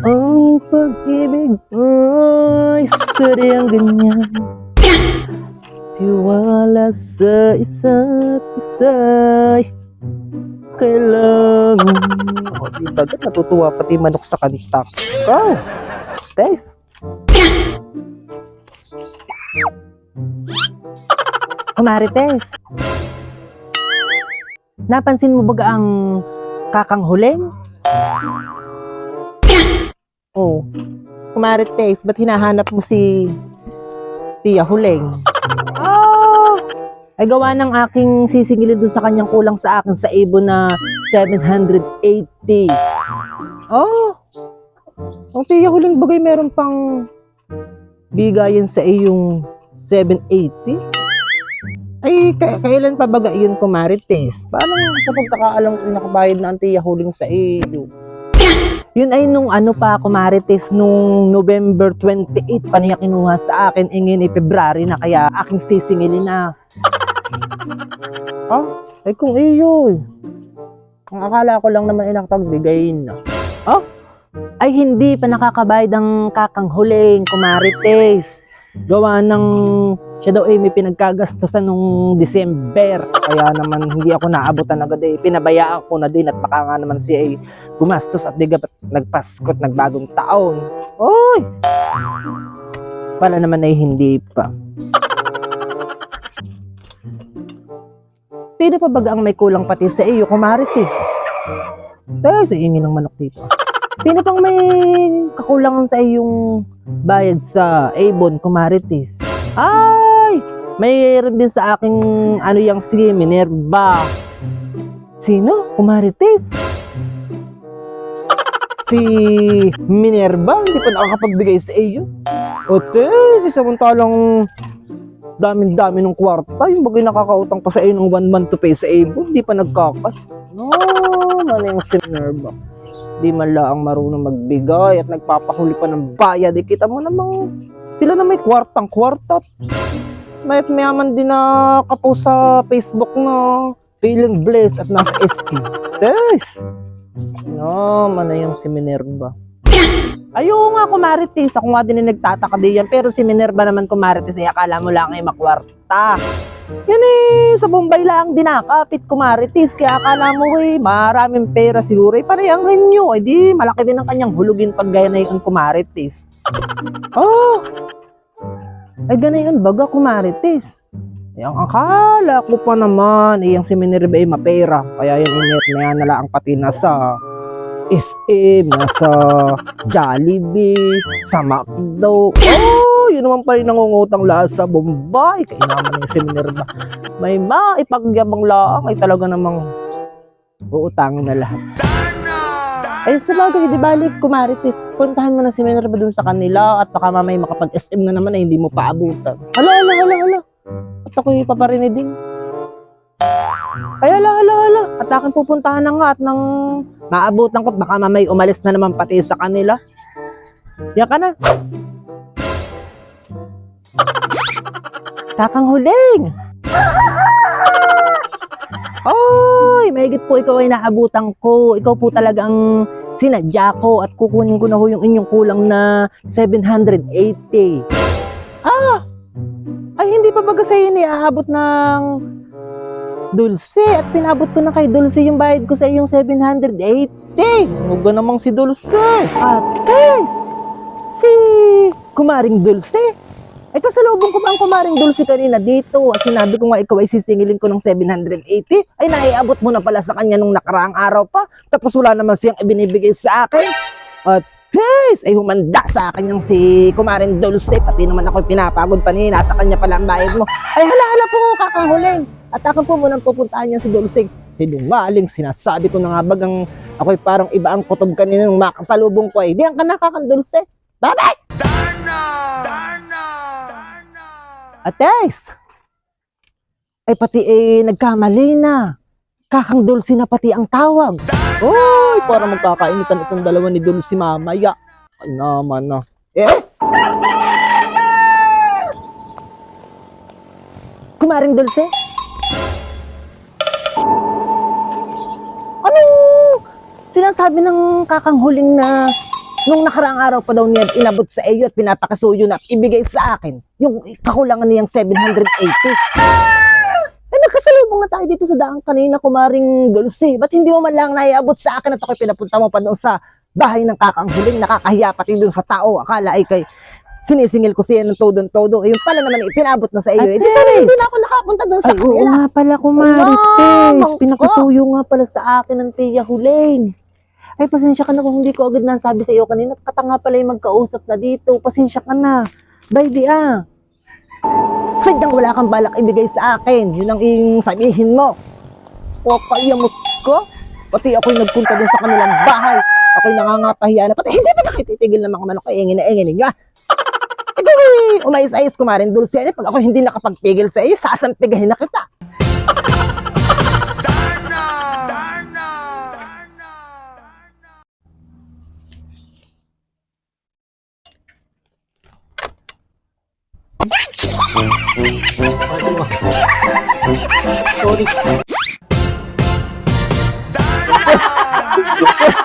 Ang pag-ibig ay sadyang ganyan Tiwala sa isa't isa'y kailangan O, di ba? Ba't natutuwa pati manok sa kanta? Oh! Guys! Kumarites! Napansin mo ba ang kakang huling? Oh. Kumarites, ba't hinahanap mo si Tia Huling? Oh! Ay gawa ng aking sisingilin dun sa kanyang kulang sa akin sa ibon na 780. Oh! Ang Tia Huling bagay meron pang bigayan sa iyong 780? Ay, kailan pa baga yun kumarites? Paano sa pagkakaalam ko nakabayad na ang Tia Huling sa iyo? Yun ay nung ano pa, kumarites, nung November 28 pa niya kinuha sa akin, ingin ni February na kaya aking sisingilin na. Oh, ay kung iyo. Ang akala ko lang naman ay nakapagbigay na. Oh, ay hindi pa nakakabayad ang kakang huling, kumarites. Gawa ng siya daw ay may pinagkagastosan nung December. Kaya naman hindi ako naabutan agad eh. Pinabayaan ko na din at baka nga naman siya ay gumastos at di nagpaskot nagbagong taon. Oy! Pala naman ay hindi pa. Sino pa baga ang may kulang pati sa iyo, kumaritis? Tayo sa ingin ng manok dito. Sino pang may kakulangan sa iyong bayad sa Avon, kumaritis? Ay! Mayroon din sa aking ano yung si Minerva. Sino? Kumaritis? si Minerva, hindi pa nakakapagbigay sa iyo. Ote, si samantalang daming-dami ng kwarta, yung bagay nakakautang pa sa iyo ng one month to pay sa iyo, hindi pa nagkakas. No, ano yung si Minerva. Di man lang marunong magbigay at nagpapahuli pa ng bayad. Di kita mo namang sila na may kwartang kwarta. May mayaman din na kapo sa Facebook na feeling blessed at nasa SK. Yes! No, mana yung si Minerva. Ayaw nga, kumarites. Ako nga din yung nagtataka din yan. Pero si Minerva naman kumarites, ay akala mo lang ay makwarta. Yan eh, sa Bombay lang dinakapit kumarites. Kaya akala mo eh, maraming pera siguro. Eh, parehang rin nyo. Eh di, malaki din ang kanyang hulugin pag gaya na yung kumarites. Oh! Ay, ganayon baga kumarites. Eh, ang akala ko pa naman, eh, yung si Minerva ay mapera. Kaya yan init na yan nala ang pati nasa SM, nasa Jollibee, sa McDo. Oh, yun naman pa rin nangungutang lahat sa Bombay. Kaya naman yung si Minerva. May maipagyabang laang ay talaga namang uutangin na lahat. Ay, sa bagay, di balik, kumaritis. Puntahan mo na si Minerva dun sa kanila at baka mamay makapag-SM na naman ay hindi mo paabutan. Hala, hala, hala, hala. At ako'y paparinig din. Ay, hala, hala, hala. At akin pupuntahan na nga at nang maabutan ko, baka mamay umalis na naman pati sa kanila. Yan ka na. Kakang huling! Oy, mahigit po ikaw ay naabutan ko. Ikaw po talagang sinadya ko at kukunin ko na ho yung inyong kulang na 780. Ah! Ay, hindi pa baga sa'yo ni aabot ng Dulce at pinabot ko na kay Dulce yung bayad ko sa iyong 780. Huwag namang si Dulce. At guys, si Kumaring Dulce. Ay kasalubong ko ba ang Kumaring Dulce kanina dito at sinabi ko nga ikaw ay sisingilin ko ng 780. Ay naiabot mo na pala sa kanya nung nakaraang araw pa. Tapos wala naman siyang ibinibigay sa akin. At guys, ay humanda sa akin yung si Kumaring Dulce. Pati naman ako pinapagod pa niya. Nasa kanya pala ang bayad mo. Ay hala-hala po kakahuling. At akin po munang pupuntahan niya si Dulce. Sinungaling, sinasabi ko na nga bagang ako'y parang iba ang kutob kanina nung makasalubong ko ay di ang kanakakang Dulce. Bye-bye! Ates! Ay pati eh, nagkamali na. Kakang Dulce na pati ang tawag. Oy, para magkakainitan itong dalawa ni Dulce mamaya. Ay naman na. Eh? Kumaring Dulce? Sinasabi ng kakanghuling na nung nakaraang araw pa daw niya inabot sa iyo at pinapakasuyo na at ibigay sa akin yung kakulangan niyang 780. Eh, nagkasalubong na tayo dito sa daan kanina, kumaring Dulce. Ba't hindi mo man lang naiabot sa akin at ako'y pinapunta mo pa doon sa bahay ng kakanghuling, nakakahiya pati doon sa tao. Akala ay kay sinisingil ko siya ng todo-todo. Ayun pala naman, ipinabot na sa iyo. Eh, di sana hindi na ako nakapunta doon sa Ay, oo nga pala, kumarites. Pinakasuyo nga pala sa akin ng tiya Huleng. Ay, pasensya ka na kung hindi ko agad nasabi sa iyo kanina. Katanga pala yung magkausap na dito. Pasensya ka na. Baby, ah. Sadyang wala kang balak ibigay sa akin. Yun ang ing sabihin mo. O kayamot ko. Pati ako'y nagpunta dun sa kanilang bahay. Ako'y nangangapahiya na. Pati hindi pa nakititigil ng mga manok ingin na ingin ninyo. ah. Ikaw ay umayos-ayos kumarin dulce. Pag ako hindi nakapagpigil sa iyo, sasampigahin na kita. Sorry.